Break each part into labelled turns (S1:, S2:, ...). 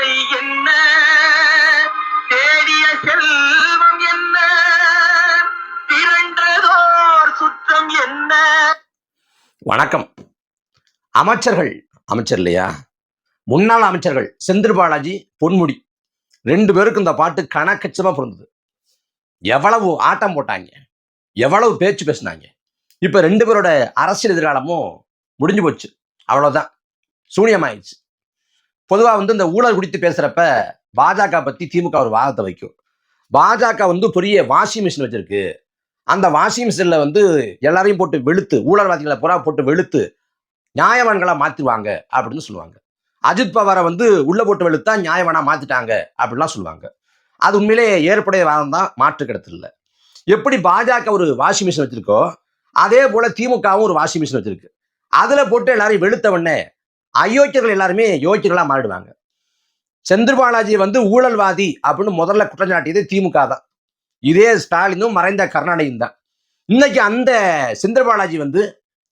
S1: ஆசை என்ன? தேடிய செல்வம் என்ன? திரண்டதோர் சுற்றம் என்ன?
S2: வணக்கம். அமைச்சர்கள் அமைச்சர் இல்லையா? முன்னாள் அமைச்சர்கள் செந்தில் பாலாஜி பொன்முடி. ரெண்டு பேருக்கும் இந்த பாட்டு கணக்கச்சமாக பொருந்தது. எவ்வளவு ஆட்டம் போட்டாங்க? எவ்வளவு பேச்சு பேசினாங்க? இப்ப ரெண்டு பேரோட அரசியல் எதிர்காலமும் முடிஞ்சு போச்சு. அவ்வளவுதான். சூனியமாயிடுச்சு. பொதுவாக வந்து இந்த ஊழல் குடித்து பேசுகிறப்ப பாஜக பற்றி திமுக ஒரு வாதத்தை வைக்கும். பாஜக வந்து பெரிய வாஷிங் மிஷின் வச்சிருக்கு. அந்த வாஷிங் மிஷினில் வந்து எல்லாரையும் போட்டு வெளுத்து ஊழல்வாதிகளை புறா போட்டு வெளுத்து நியாயவான்களாக மாற்றிடுவாங்க அப்படின்னு சொல்லுவாங்க. அஜித் பவாரை வந்து உள்ளே போட்டு வெளுத்தா நியாயவானாக மாற்றிட்டாங்க அப்படிலாம் சொல்லுவாங்க. அது உண்மையிலே ஏற்புடைய வாதம் தான் மாற்று கிடத்துல எப்படி பாஜக ஒரு வாஷிங் மிஷின் வச்சிருக்கோ அதே போல் திமுகவும் ஒரு வாஷிங் மிஷின் வச்சிருக்கு. அதில் போட்டு எல்லாரையும் வெளுத்த உடனே அயோக்கியர்கள் எல்லாருமே யோக்கியர்களாக மாறிடுவாங்க. செந்தில் பாலாஜி வந்து ஊழல்வாதி அப்படின்னு முதல்ல குற்றம் சாட்டியது திமுக தான். இதே ஸ்டாலினும் மறைந்த கருணாநிதியும் தான். இன்னைக்கு அந்த செந்தில் பாலாஜி வந்து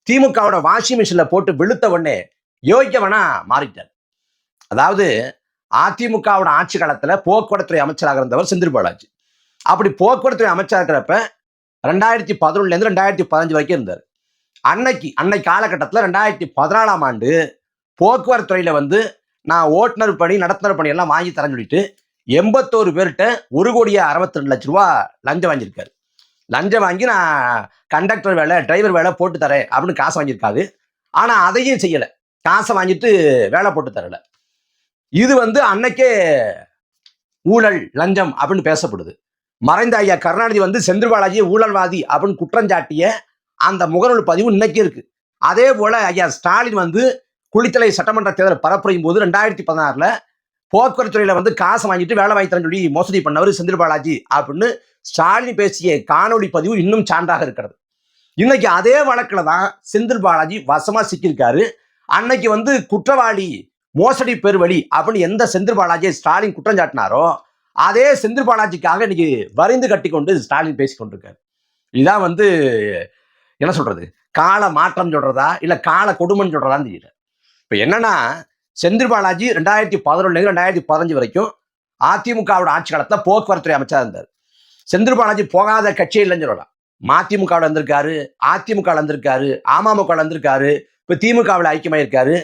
S2: திமுகவோட வாஷிங் மிஷின்ல போட்டு வெளுத்த உடனே யோகிக்கவனா மாறிட்டார். அதாவது அதிமுகவோட ஆட்சி காலத்துல போக்குவரத்துறை அமைச்சராக இருந்தவர் செந்தில் பாலாஜி. அப்படி போக்குவரத்துறை அமைச்சராக இருக்கிறப்ப ரெண்டாயிரத்தி பதினொன்னுலேருந்து ரெண்டாயிரத்தி பதினஞ்சு வரைக்கும் இருந்தார். அன்னைக்கு அன்னைக்கு காலகட்டத்தில் ரெண்டாயிரத்தி பதினாலாம் ஆண்டு போக்குவரத்து துறையில் வந்து நான் ஓட்டுநர் பணி நடத்துனர் பணி எல்லாம் வாங்கி தரேன்னு சொல்லிட்டு எண்பத்தோரு பேர்கிட்ட ஒரு கோடியே அறுபத்தி ரெண்டு லட்ச ரூபா லஞ்சம் வாங்கியிருக்காரு. லஞ்சம் வாங்கி நான் கண்டக்டர் வேலை டிரைவர் வேலை போட்டு தரேன் அப்படின்னு காசு வாங்கியிருக்காரு. ஆனால் அதையும் செய்யலை. காசை வாங்கிட்டு வேலை போட்டு தரல. இது வந்து அன்னைக்கே ஊழல் லஞ்சம் அப்படின்னு பேசப்படுது. மறைந்த ஐயா கருணாநிதி வந்து செந்தில் பாலாஜி ஊழல்வாதி அப்படின்னு குற்றஞ்சாட்டிய அந்த முகநூல் பதிவு இன்னைக்கு இருக்கு. அதே போல ஐயா ஸ்டாலின் வந்து குளித்தலை சட்டமன்ற தேர்தல் பரப்புரையும் போது ரெண்டாயிரத்தி பதினாறுல போக்குவரத்து துறையில வந்து காசு வாங்கிட்டு வேலை வாங்கி சொல்லி மோசடி பண்ணவர் செந்தில் பாலாஜி அப்படின்னு ஸ்டாலின் பேசிய காணொளி பதிவு இன்னும் சான்றாக இருக்கிறது. இன்னைக்கு அதே வழக்குல தான் செந்தில் பாலாஜி வசமா சிக்கியிருக்காரு. அன்னைக்கு வந்து குற்றவாளி மோசடி பெருவழி அப்படின்னு எந்த செந்தில் பாலாஜியை ஸ்டாலின் குற்றம் சாட்டினாரோ அதே செந்தில் பாலாஜிக்காக இன்னைக்கு வரிந்து கட்டி கொண்டு ஸ்டாலின் பேசி கொண்டிருக்காரு. இதான் வந்து என்ன சொல்றது? கால மாற்றம் சொல்றதா? இல்ல கால கொடுமைன்னு சொல்றதான்னு தெரியல. இப்ப என்னன்னா செந்தில் பாலாஜி ரெண்டாயிரத்தி பதினொன்னுல ரெண்டாயிரத்தி பதினஞ்சு வரைக்கும் அதிமுகவோட ஆட்சி காலத்துல போக்குவரத்துறை அமைச்சராக இருந்தார். செந்தில் பாலாஜி போகாத கட்சியே இல்லைன்னு சொல்லலாம். மதிமுகவில் வந்திருக்காரு அதிமுக வந்திருக்காரு அமமுக வந்திருக்காரு இப்ப திமுகவில் ஐக்கியமாயிருக்காரு.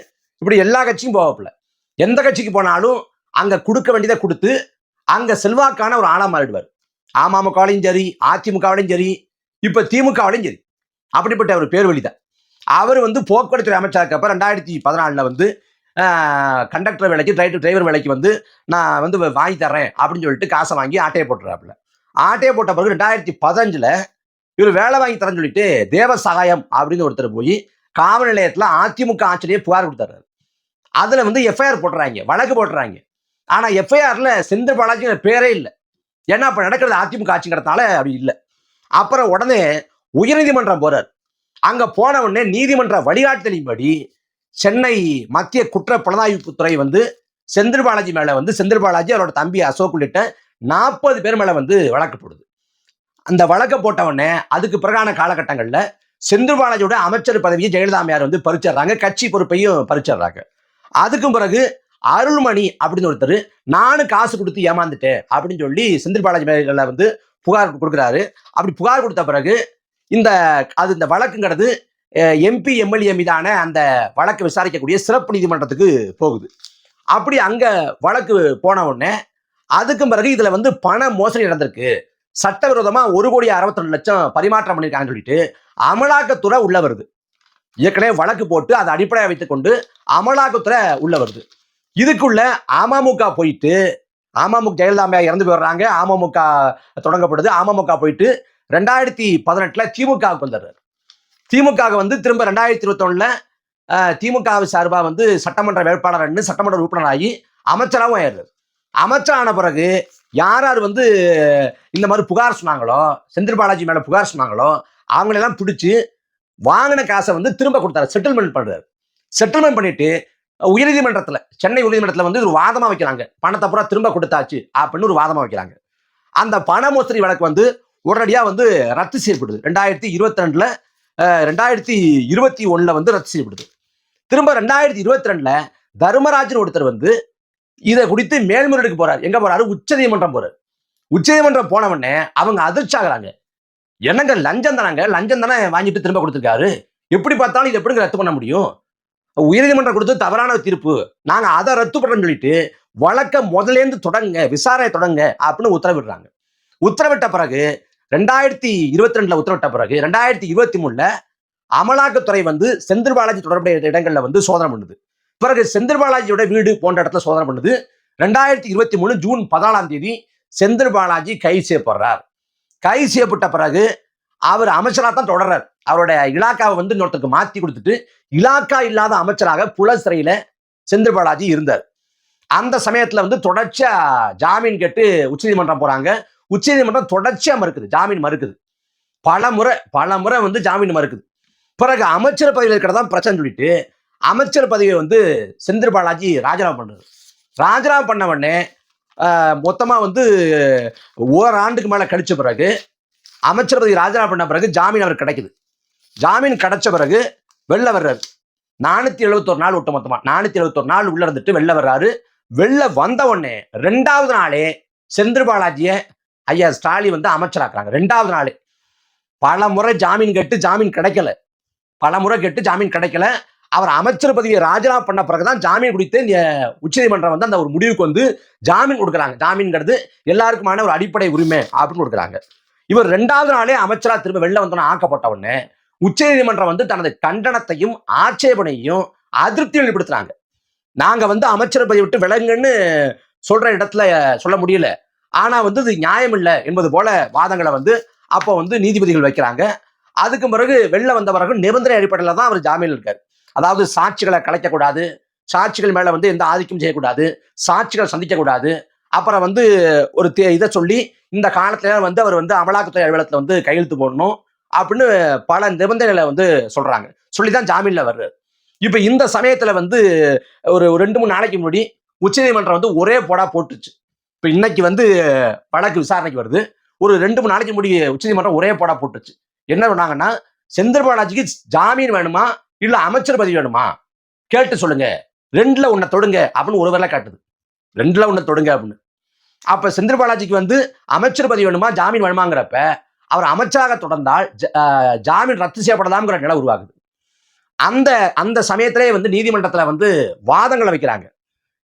S2: இப்படி எல்லா கட்சியும் போகப்பில்ல எந்த கட்சிக்கு போனாலும் அங்க கொடுக்க வேண்டியதை கொடுத்து அங்க செல்வாக்கான ஒரு ஆளா மாறிடுவார். அமமுகவிலையும் சரி அதிமுகவிலையும் சரி இப்ப திமுகவிலையும் சரி. அப்படிப்பட்ட ஒரு பேர் வழிதான் அவர் வந்து போக்குவரத்துறை அமைச்சருக்கு அப்போ ரெண்டாயிரத்தி பதினாலில் வந்து கண்டக்டர் வேலைக்கு டிரைவர் டிரைவர் வேலைக்கு வந்து நான் வந்து வாங்கி தர்றேன் அப்படின்னு சொல்லிட்டு காசை வாங்கி ஆட்டையை போட்டுறாப்புல. ஆட்டையை போட்ட பிறகு ரெண்டாயிரத்தி பதினஞ்சில் இவர் வேலை வாங்கி தரேன்னு சொல்லிட்டு தேவ சகாயம் அப்படின்னு ஒருத்தர் போய் காவல் நிலையத்தில் அதிமுக ஆட்சியிலேயே புகார் கொடுத்துறாரு அதில் வந்து எஃப்ஐஆர் போட்டுறாங்க வழக்கு போட்டுறாங்க. ஆனால் எஃப்ஐஆரில் செந்தில் பாலாஜி பேரே இல்லை. ஏன்னா இப்போ நடக்கிறது அதிமுக ஆட்சிங்கிறதுனால அப்படி இல்லை. அப்புறம் உடனே உயர்நீதிமன்றம் போறார். அங்க போன உடனே நீதிமன்ற வழிகாட்டுதலின்படி சென்னை மத்திய குற்ற புலனாய்வு துறை வந்து செந்தில் பாலாஜி மேல வந்து செந்தில் பாலாஜி அவரோட தம்பி அசோக் உள்ளிட்ட நாற்பது பேர் மேல வந்து வழக்கு போடுது. அந்த வழக்கை போட்ட உடனே அதுக்கு பிறகான காலகட்டங்கள்ல செந்தில் பாலாஜியோட அமைச்சர் பதவியை ஜெயலலிதா அம்மையார் வந்து பறிச்சிடுறாங்க. கட்சி பொறுப்பையும் பறிச்சிடுறாங்க. அதுக்கும் பிறகு அருள்மணி அப்படின்னு ஒருத்தர் நானும் காசு கொடுத்து ஏமாந்துட்டேன் அப்படின்னு சொல்லி செந்தில் பாலாஜி மேல வந்து புகார் கொடுக்குறாரு. அப்படி புகார் கொடுத்த பிறகு இந்த அது இந்த வழக்குங்கிறது எம்பி எம்எல்ஏ மீதான அந்த வழக்கு விசாரிக்கக்கூடிய சிறப்பு நீதிமன்றத்துக்கு போகுது. அப்படி அங்கே வழக்கு போன உடனே அதுக்கும் பிறகு இதில் வந்து பண மோசடி நடந்திருக்கு. சட்டவிரோதமாக ஒரு கோடி அறுபத்தி ரெண்டு லட்சம் பரிமாற்றம் பண்ணியிருக்காங்கன்னு சொல்லிட்டு அமலாக்கத்துறை உள்ள வருது. ஏற்கனவே வழக்கு போட்டு அதை அடிப்படையாக வைத்துக்கொண்டு அமலாக்கத்துறை உள்ள வருது. இதுக்குள்ள அமமுக போயிட்டு அமமுக ஜெயலலிதா இறந்து போயிடுறாங்க அமமுக தொடங்கப்படுது அமமுக போயிட்டு ரெண்டாயிரத்தி பதினெட்டுல திமுகவுக்கு வந்துடுறாரு திமுக வந்து திரும்ப ரெண்டாயிரத்தி இருபத்தொன்னுல திமுக சார்பாக வந்து சட்டமன்ற வேட்பாளர் சட்டமன்ற உறுப்பினராகி அமைச்சராகவும் ஆயிடுறாரு. அமைச்சரான பிறகு யார் யார் வந்து இந்த மாதிரி புகார் சொன்னாங்களோ செந்தில் பாலாஜி மேலே புகார் சொன்னாங்களோ அவங்களெல்லாம் பிடிச்சி வாங்கின காசை வந்து திரும்ப கொடுத்தாரு. செட்டில்மெண்ட் பண்ணுறாரு செட்டில்மெண்ட் பண்ணிட்டு உயர்நீதிமன்றத்தில் சென்னை உயர்நீதிமன்றத்தில் வந்து ஒரு வாதமாக வைக்கிறாங்க. பணத்தை பூரா திரும்ப கொடுத்தாச்சு அப்படின்னு ஒரு வாதமாக வைக்கிறாங்க. அந்த பண மோசடி வழக்கு வந்து உடனடியாக வந்து ரத்து செய்யப்படுது. ரெண்டாயிரத்தி இருபத்தி ரெண்டில் ரெண்டாயிரத்தி இருபத்தி ஒன்றில் வந்து ரத்து செய்யப்படுது. திரும்ப ரெண்டாயிரத்தி இருபத்தி ரெண்டில் தர்மராஜன் ஒருத்தர் வந்து இதை குறித்து மேல்முறையீடுக்கு போறாரு. எங்க போறாரு? உச்சநீதிமன்றம் போறாரு. உச்சநீதிமன்றம் போனவொடனே அவங்க அதிர்ச்சி ஆகுறாங்க என்னங்க லஞ்சம் தானாங்க? லஞ்சம் தானே வாங்கிட்டு திரும்ப கொடுத்துருக்காரு? எப்படி பார்த்தாலும் இது எப்படிங்க ரத்து பண்ண முடியும்? உயர்நீதிமன்றம் கொடுத்து தவறான தீர்ப்பு. நாங்க அதை ரத்து பண்றோம்னு சொல்லிட்டு வழக்க முதலேருந்து தொடங்க விசாரணை தொடங்க அப்படின்னு உத்தரவிடுறாங்க. உத்தரவிட்ட பிறகு ரெண்டாயிரத்தி இருபத்தி ரெண்டுல உத்தரவிட்ட பிறகு ரெண்டாயிரத்தி இருபத்தி மூணுல அமலாக்கத்துறை வந்து செந்தில் பாலாஜி தொடர்புடைய இடங்கள்ல வந்து சோதனை பண்ணுது. பிறகு செந்தில் பாலாஜியோட வீடு போன்ற இடத்துல சோதனை பண்ணுது. ரெண்டாயிரத்தி இருபத்தி மூணு ஜூன் பதினாலாம் தேதி செந்தில் பாலாஜி கைது செய்யப்படுறார் கைது செய்யப்பட்ட பிறகு அவர் அமைச்சராக தான் தொடர்றார். அவருடைய இலாக்காவை வந்து இன்னொருத்தருக்கு மாத்தி கொடுத்துட்டு இலாக்கா இல்லாத அமைச்சராக புல சிறையில செந்தில் பாலாஜி இருந்தார். அந்த சமயத்துல வந்து தொடர்ச்சியா ஜாமீன் கேட்டு உச்சநீதிமன்றம் போறாங்க. உச்சநீதிமன்றம் தொடர்ச்சியா மறுக்குது ஜாமீன் மறுக்குது. பல முறை பல முறை வந்து ஜாமீன் மறுக்குது. பிறகு அமைச்சர் பதவியில் இருக்கிறதான் பிரச்சனை சொல்லிட்டு அமைச்சர் பதவியை வந்து செந்தில் பாலாஜி ராஜினாமா பண்ணாரு. ராஜினாமா பண்ண உடனே மொத்தமாக மொத்தமா வந்து ஓராண்டுக்கு மேல கழிச்ச பிறகு அமைச்சர் பதவி ராஜினாமா பண்ண பிறகு ஜாமீன் அவர் கிடைக்குது. ஜாமீன் கிடைச்ச பிறகு வெளில வர்றாரு. நானூத்தி எழுபத்தொரு நாள் ஒட்டு மொத்தமா நானூத்தி எழுபத்தொரு நாள் உள்ள இருந்துட்டு வெளில வர்றாரு. வெளில வந்த உடனே ரெண்டாவது நாளே செந்தில் பாலாஜியை ஐயா ஸ்டாலின் வந்து அமைச்சராக்குறாங்க. ரெண்டாவது நாள். பல முறை ஜாமீன் கேட்டு ஜாமீன் கிடைக்கல. பல முறை கேட்டு ஜாமீன் கிடைக்கல. அவர் அமைச்சர் பதவியை ராஜினாமா பண்ண பிறகுதான் ஜாமீன் குடித்து உச்சநீதிமன்றம் வந்து அந்த ஒரு முடிவுக்கு வந்து ஜாமீன் கொடுக்குறாங்க. ஜாமீன்கிறது எல்லாருக்குமான ஒரு அடிப்படை உரிமை அப்படின்னு கொடுக்குறாங்க. இவர் ரெண்டாவது நாளே அமைச்சராக திரும்ப வெளில வந்தோன்னு ஆக்கப்பட்ட உடனே உச்சநீதிமன்றம் வந்து தனது கண்டனத்தையும் ஆட்சேபனையும் அதிருப்தியும் வெளிப்படுத்துறாங்க. நாங்க வந்து அமைச்சர் பதவி விட்டு விலங்குன்னு சொல்ற இடத்துல சொல்ல முடியல. ஆனா வந்து இது நியாயம் இல்லை என்பது போல வாதங்களை வந்து அப்போ வந்து நீதிபதிகள் வைக்கிறாங்க. அதுக்கு பிறகு வெளில வந்த பிறகு நிபந்தனை அடிப்படையில் தான் அவர் ஜாமீன் இருக்கார். அதாவது சாட்சிகளை கலைக்கக்கூடாது சாட்சிகள் மேல வந்து எந்த ஆதிக்கம் செய்யக்கூடாது சாட்சிகள் சந்திக்கக்கூடாது அப்புறம் வந்து ஒரு தே- இதை சொல்லி இந்த காலத்துல வந்து அவர் வந்து அமலாக்கத்துறை அலுவலகத்தில் வந்து கையெழுத்து போடணும் அப்படின்னு பல நிபந்தனைகளை வந்து சொல்றாங்க. சொல்லி தான் ஜாமீன்ல வர்றாரு. இப்போ இந்த சமயத்துல வந்து ஒரு ஒரு ரெண்டு மூணு நாளைக்கு முன்னாடி உச்சநீதிமன்றம் வந்து ஒரே போடா போட்டுச்சு. இப்போ இன்னைக்கு வந்து வழக்கு விசாரணைக்கு வருது. ஒரு ரெண்டு மூணு நாளைக்கு முடிய உச்சநீதிமன்றம் ஒரே போடா போட்டுச்சு. என்ன பண்ணாங்கன்னா செந்தில் பாலாஜிக்கு ஜாமீன் வேணுமா? இல்லை அமைச்சர் பதவி வேணுமா? கேட்டு சொல்லுங்க. ரெண்டுல உன்னை தொடுங்க அப்படின்னு ஒரு வேலை காட்டுது. ரெண்டுல உன்னை தொடுங்க அப்படின்னு. அப்ப செந்தில் பாலாஜிக்கு வந்து அமைச்சர் பதவி வேணுமா? ஜாமீன் வேணுமாங்கிறப்ப அவர் அமைச்சராக தொடர்ந்தால் ஜாமீன் ரத்து செய்யப்படலாம்ங்கிற நிலை உருவாகுது. அந்த அந்த சமயத்திலே வந்து நீதிமன்றத்தில் வந்து வாதங்களை வைக்கிறாங்க.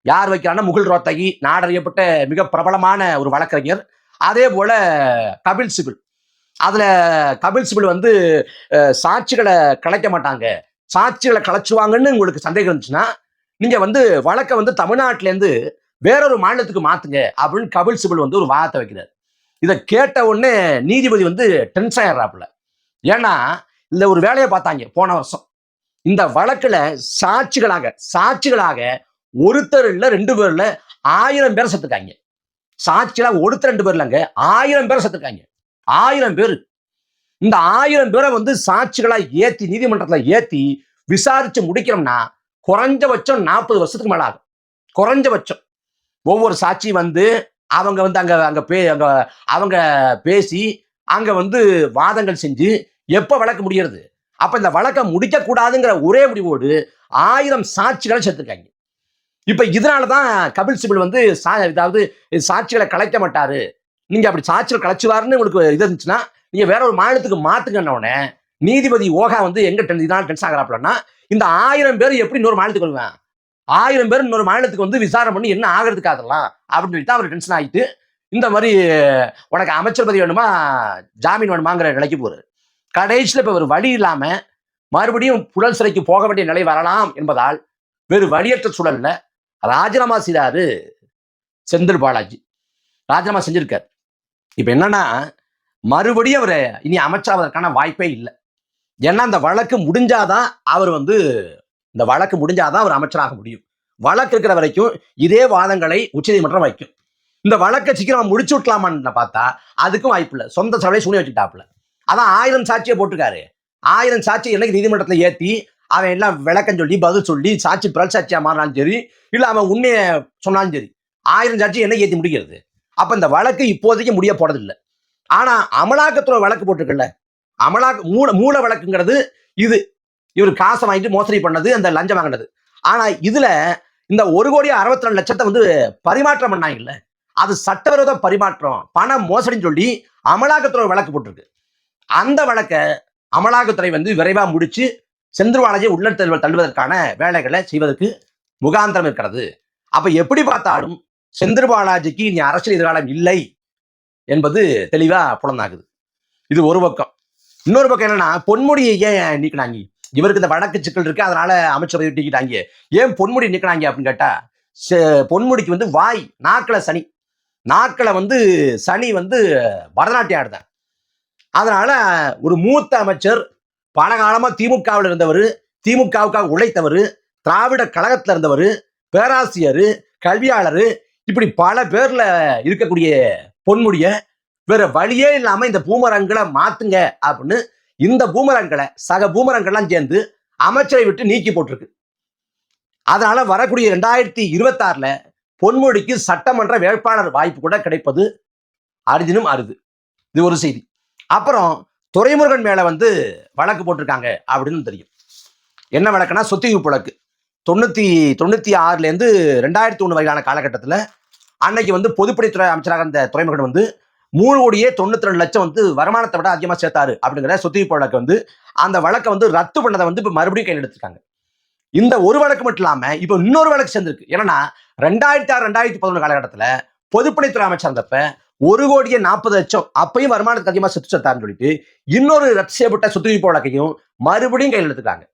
S2: யார் வைக்கிறான்னா முகுல் ரோத்தகி நாடறியப்பட்ட மிக பிரபலமான ஒரு வழக்கறிஞர். அதே போல கபில் சிபில். அதுல கபில் சிபில் வந்து சாட்சிகளை கலைக்க மாட்டாங்க. சாட்சிகளை கலைச்சுவாங்கன்னு உங்களுக்கு சந்தேகம் இருந்துச்சுன்னா நீங்க வந்து வழக்கை வந்து தமிழ்நாட்டிலேருந்து வேறொரு மாநிலத்துக்கு மாத்துங்க அப்படின்னு கபில் சிபில் வந்து ஒரு வாதத்தை வைக்கிறார். இதை கேட்ட உடனே நீதிபதி வந்து டென்ஷன் ஆயிடுறாப்புல. ஏன்னா இந்த ஒரு வேலையை பார்த்தாங்க போன வருஷம். இந்த வழக்கில் சாட்சிகளாக சாட்சிகளாக ஒருத்தர் இல்ல ரெண்டு பேர் இல்ல ஆயிரம் பேர் செத்துக்காங்க சாட்சிகளாக ஒருத்தர் ரெண்டு பேர் இல்லைங்க ஆயிரம் பேர் செத்துக்காங்க ஆயிரம் பேர். இந்த ஆயிரம் பேரை வந்து சாட்சிகளா ஏத்தி நீதிமன்றத்துல ஏத்தி விசாரிச்சு முடிக்கிறோம்னா குறைஞ்சபட்சம் நாற்பது வருஷத்துக்கு மேல ஆகும். குறைஞ்சபட்சம். ஒவ்வொரு சாட்சி வந்து அவங்க வந்து அங்க அங்க பே அங்க அவங்க பேசி அங்க வந்து வாதங்கள் செஞ்சு எப்ப வழக்கு முடியறது? அப்ப இந்த வழக்கை முடிக்க கூடாதுங்கிற ஒரே முடிவோடு ஆயிரம் சாட்சிகளை சேர்த்துருக்காங்க இப்ப இதனாலதான் கபில் சிபில் வந்து சா அதாவது சாட்சிகளை கலைக்க மாட்டாரு. நீங்க அப்படி சாட்சியில் கலைச்சுவாருன்னு உங்களுக்கு இது இருந்துச்சுன்னா நீங்க வேற ஒரு மாநிலத்துக்கு மாத்துங்கன்ன உடனே நீதிபதி ஓகா வந்து எங்க டென் இதனால டென்ஸ் ஆகிறாப்லன்னா இந்த ஆயிரம் பேர் எப்படி இன்னொரு மாநிலத்துக்கு வருவேன்? ஆயிரம் பேர் இன்னொரு மாநிலத்துக்கு வந்து விசாரணை பண்ணி என்ன ஆகிறதுக்கு அதெல்லாம் அப்படின்னு சொல்லிட்டு அவர் டென்ஷன் ஆகிட்டு இந்த மாதிரி உனக்கு அமைச்சர் பதவி வேணுமா ஜாமீன் வேணுமாங்கிற நிலைக்கு போறாரு. கடைசியில் இப்போ ஒரு வழி இல்லாமல் மறுபடியும் புழல் சிறைக்கு போக வேண்டிய நிலை வரலாம் என்பதால் வேறு வழியற்ற சூழல்ல ராஜினாமா செய்தாரு செந்தில் பாலாஜி. ராஜினாமா செஞ்சிருக்கார். இப்போ என்னன்னா மறுபடியும் அவர் இனி அமைச்சாவதற்கான வாய்ப்பே இல்லை. ஏன்னா அந்த வழக்கு முடிஞ்சாதான் அவர் வந்து இந்த வழக்கு முடிஞ்சாதான் அவர் அமைச்சராக முடியும். வழக்கு இருக்கிற வரைக்கும் இதே வாதங்களை உச்சநீதிமன்றம் வைக்கும். இந்த வழக்கை சீக்கிரம் முடிச்சு விட்டலாமான்னு பார்த்தா அதுக்கும் வாய்ப்பு இல்லை. சொந்த சபையை சூனி வச்சுட்டாப்புல அதான் ஆயிரம் சாட்சியை போட்டிருக்காரு. ஆயிரம் சாட்சி என்னைக்கு நீதிமன்றத்தில் ஏற்றி அவன் எல்லாம் விளக்கம் சொல்லி பதில் சொல்லி சாட்சி பிறல் சாட்சியா மாறினாலும் சரி இல்லை அவன் உண்மையை சொன்னாலும் சரி ஆயிரம் சாட்சி என்ன ஏற்றி முடிக்கிறது? அப்போ இந்த வழக்கு இப்போதைக்கு முடிய போறது ஆனால் அமலாக்கத்துறை வழக்கு போட்டிருக்குல்ல அமலாக்க மூல மூல வழக்குங்கிறது இது. இவர் காசை வாங்கிட்டு மோசடி பண்ணது அந்த லஞ்சம் வாங்கினது. ஆனால் இதில் இந்த ஒரு கோடி அறுபத்தி ரெண்டு லட்சத்தை வந்து பரிமாற்றம் பண்ணாங்கல்ல அது சட்டவிரோத பரிமாற்றம் பண மோசடின்னு சொல்லி அமலாக்கத்துறை வழக்கு போட்டிருக்கு. அந்த வழக்கை அமலாக்கத்துறை வந்து விரைவாக முடிச்சு செந்தில் பாலாஜியை உள்ள தள்ளுவதற்கான வேலைகளை செய்வதற்கு முகாந்திரம் இருக்கிறது. அப்ப எப்படி பார்த்தாலும் செந்தில் பாலாஜிக்கு இனி அரசியல் எதிர்காலம் இல்லை என்பது தெளிவா புலனாகுது. இது ஒரு பக்கம். இன்னொரு பக்கம் என்னன்னா பொன்முடியை ஏன் நீக்கினாங்க? இவருக்கு இந்த வழக்கு சிக்கல் இருக்கு அதனால அமைச்சர் நீக்கிட்டாங்க. ஏன் பொன்முடி நீக்கினாங்க அப்படின்னு கேட்டா செ- பொன்முடிக்கு வந்து வாய் நாக்கில சனி. நாக்கில வந்து சனி வந்து பரதநாட்டியம் ஆடுதான் அதனால ஒரு மூத்த அமைச்சர் பல திமுகவில் இருந்தவர் திமுகவுக்காக உழைத்தவர் திராவிட கழகத்தில் இருந்தவர் பேராசிரியர் கல்வியாளர் இப்படி பல பேர்ல இருக்கக்கூடிய பொன்முடிய வேற வழியே இல்லாம இந்த பூமரங்களை மாத்துங்க அப்படின்னு இந்த பூமரங்களை சக பூமரங்கள்லாம் சேர்ந்து அமைச்சரை விட்டு நீக்கி போட்டிருக்கு. அதனால வரக்கூடிய ரெண்டாயிரத்தி இருபத்தாறுல பொன்முடிக்கு சட்டமன்ற வேட்பாளர் வாய்ப்பு கூட கிடைப்பது அரிதினும் அருது. இது ஒரு செய்தி. அப்புறம் துறைமுருகன் மேல வந்து வழக்கு போட்டிருக்காங்க அப்படின்னு தெரியும். என்ன வழக்குனா சொத்திகுப்பு வழக்கு. தொண்ணூத்தி தொண்ணூத்தி ஆறுல இருந்து ரெண்டாயிரத்தி ஒண்ணு வரையிலான காலகட்டத்தில் அன்னைக்கு வந்து பொதுப்பணித்துறை அமைச்சராக இருந்த துறைமுகன் வந்து மூணு கோடியே தொண்ணூத்தி ரெண்டு லட்சம் வந்து வருமானத்தை விட அதிகமாக சேர்த்தாரு அப்படிங்கிற சொத்திகுப்பு வழக்கு வந்து அந்த வழக்கை வந்து ரத்து பண்ணதை வந்து இப்போ மறுபடியும் கையில் எடுத்திருக்காங்க. இந்த ஒரு வழக்கு மட்டும் இல்லாம இப்போ இன்னொரு வழக்கு சேர்ந்திருக்கு. என்னன்னா ரெண்டாயிரத்தி ஆறு ரெண்டாயிரத்தி பதினொன்று காலகட்டத்தில் பொதுப்பணித்துறை அமைச்சர் இருந்தப்ப ஒரு கோடியே நாற்பது லட்சம். அப்பயும் வருமானத்துக்கு அதிகமாக சொத்து சேர்த்தாருன்னு சொல்லிட்டு இன்னொரு ரத்து செய்யப்பட்ட சொத்துவிப்பு வழக்கையும் மறுபடியும் கையில் எடுத்துக்காங்க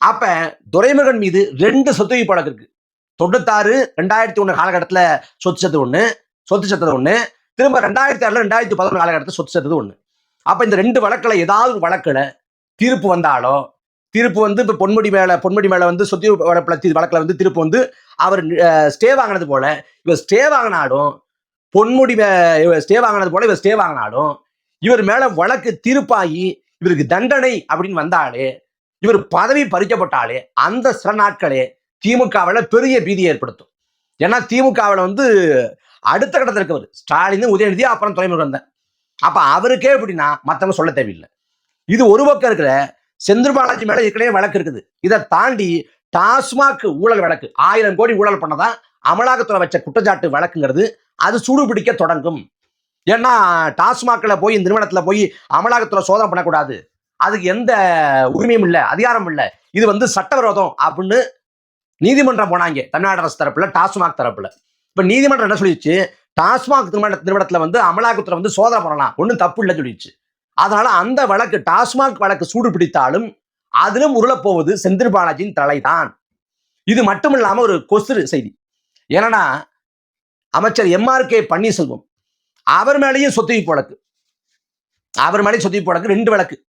S2: அப்ப துரைமுருகன் மீது ரெண்டு சொத்துவிப்பு வழக்கு இருக்கு. தொண்ணூத்தாறு ரெண்டாயிரத்தி ஒண்ணு காலகட்டத்துல சொத்து சத்து ஒண்ணு சொத்து சத்தது ஒண்ணு. திரும்ப ரெண்டாயிரத்தி ஆறுல ரெண்டாயிரத்தி பதினொன்று காலகட்டத்தில் சொத்து சத்தது ஒண்ணு. அப்ப இந்த ரெண்டு வழக்குல ஏதாவது வழக்குல தீர்ப்பு வந்தாலோ தீர்ப்பு வந்து இப்போ பொன்முடி மேலே பொன்முடி மேலே வந்து சொத்து வழக்குல வழக்கில் வந்து தீர்ப்பு வந்து அவர் ஸ்டே வாங்கினது போல இவர் ஸ்டே வாங்கினாலும் பொன்முடி ஸ்டே வாங்கினது போல இவர் ஸ்டே வாங்கினாலும் இவர் மேல வழக்கு தீர்ப்பாகி இவருக்கு தண்டனை அப்படின்னு வந்தாலே இவர் பதவி பறிக்கப்பட்டாலே அந்த சில நாட்களே திமுகவில் பெரிய பீதியை ஏற்படுத்தும். ஏன்னா திமுகவில் வந்து அடுத்த கட்டத்தில் இருக்கவர் ஸ்டாலின் உதயநிதி அப்புறம் துறைமுகம் தான். அப்போ அவருக்கே எப்படின்னா மற்றவங்க சொல்ல தேவையில்லை. இது ஒரு பக்கம் இருக்கிற செந்தில் பாலாஜி மேலே ஏற்கனவே வழக்கு இருக்குது. இதை தாண்டி டாஸ்மாக் ஊழல் வழக்கு ஆயிரம் கோடி ஊழல் பண்ணதான் அமலாக்கத்துறை வச்ச குற்றச்சாட்டு வழக்குங்கிறது அது சூடு பிடிக்க தொடங்கும். ஏன்னா டாஸ்மாக்ல போய் நிறுவனத்துல போய் அமலாக்கத்துறை சோதனை பண்ணக்கூடாது. அதுக்கு எந்த உரிமையும் இல்லை அதிகாரம் இல்லை. இது வந்து சட்டவிரோதம் அப்படின்னு நீதிமன்றம் போனாங்க தமிழ்நாடு அரசு தரப்புல டாஸ்மாக் தரப்புல. இப்ப நீதிமன்றம் என்ன சொல்லிடுச்சு? டாஸ்மாக் திருமண நிறுவனத்துல வந்து அமலாக்கத்துறை வந்து சோதனை பண்ணலாம் ஒன்றும் தப்பு இல்லை சொல்லிடுச்சு. அதனால அந்த வழக்கு டாஸ்மாக் வழக்கு சூடு பிடித்தாலும் அதிலும் உருளப்போவது செந்தில் பாலாஜியின் தலைதான். இது மட்டும் இல்லாம ஒரு கொசுறு செய்தி. ஏன்னா அமைச்சர் எம்ஆர் கே பன்னீர்செல்வம் அவர் மேலேயும் சொத்துவிப்பு வழக்கு. அவர் மேலேயும் சொத்துவிப்பு வழக்கு ரெண்டு வழக்கு.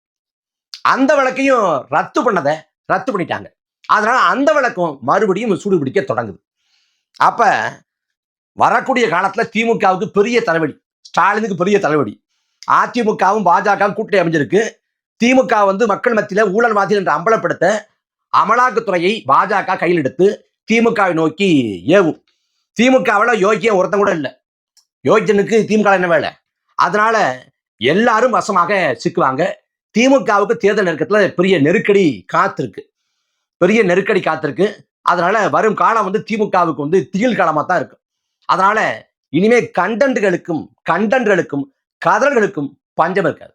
S2: அந்த வழக்கையும் ரத்து பண்ணதை ரத்து பண்ணிட்டாங்க. அதனால அந்த வழக்கம் மறுபடியும் சூடு பிடிக்க தொடங்குது. அப்ப வரக்கூடிய காலத்துல திமுகவுக்கு பெரிய தலைவலி. ஸ்டாலினுக்கு பெரிய தலைவலி. அதிமுகவும் பாஜகவும் கூட்டணி அமைஞ்சிருக்கு. திமுக வந்து மக்கள் மத்தியில ஊழல் மாதிரி என்று அம்பலப்படுத்த அமலாக்கத்துறையை பாஜக கையில் எடுத்து திமுகவை நோக்கி ஏவும். திமுகவில் யோக்கியம் ஒருத்தன் கூட இல்லை. யோக்கியனுக்கு திமுக என்ன வேலை? அதனால எல்லாரும் வசமாக சிக்குவாங்க. திமுகவுக்கு தேர்தல் நெருக்கத்தில் பெரிய நெருக்கடி காத்திருக்கு. பெரிய நெருக்கடி காத்திருக்கு. அதனால வரும் காலம் வந்து திமுகவுக்கு வந்து திகில் காலமாக தான் இருக்கும். அதனால இனிமே கண்டன்ட்களுக்கும் கண்டன்ட்களுக்கும் கதல்களுக்கும் பஞ்சம் இருக்காது.